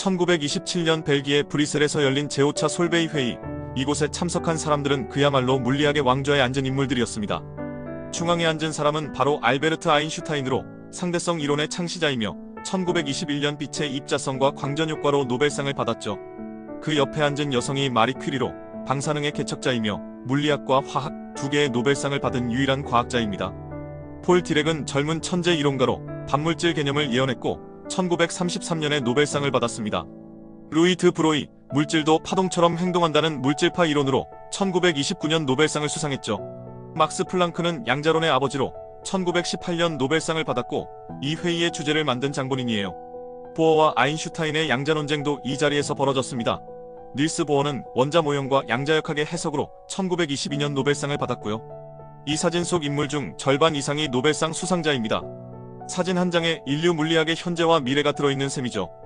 1927년 벨기에 브뤼셀에서 열린 제5차 솔베이 회의. 이곳에 참석한 사람들은 그야말로 물리학의 왕좌에 앉은 인물들이었습니다. 중앙에 앉은 사람은 바로 알베르트 아인슈타인으로 상대성 이론의 창시자이며 1921년 빛의 입자성과 광전 효과로 노벨상을 받았죠. 그 옆에 앉은 여성이 마리 퀴리로 방사능의 개척자이며 물리학과 화학 두 개의 노벨상을 받은 유일한 과학자입니다. 폴 디렉은 젊은 천재 이론가로 반물질 개념을 예언했고 1933년에 노벨상을 받았습니다. 루이 드 브로이 물질도 파동처럼 행동한다는 물질파 이론으로 1929년 노벨상을 수상했죠. 막스 플랑크는 양자론의 아버지로 1918년 노벨상을 받았고 이 회의의 주제를 만든 장본인이에요. 보어와 아인슈타인의 양자 논쟁도 이 자리에서 벌어졌습니다. 닐스 보어는 원자 모형과 양자역학의 해석으로 1922년 노벨상을 받았고요. 이 사진 속 인물 중 절반 이상이 노벨상 수상자입니다. 사진 한 장에 인류 물리학의 현재와 미래가 들어있는 셈이죠.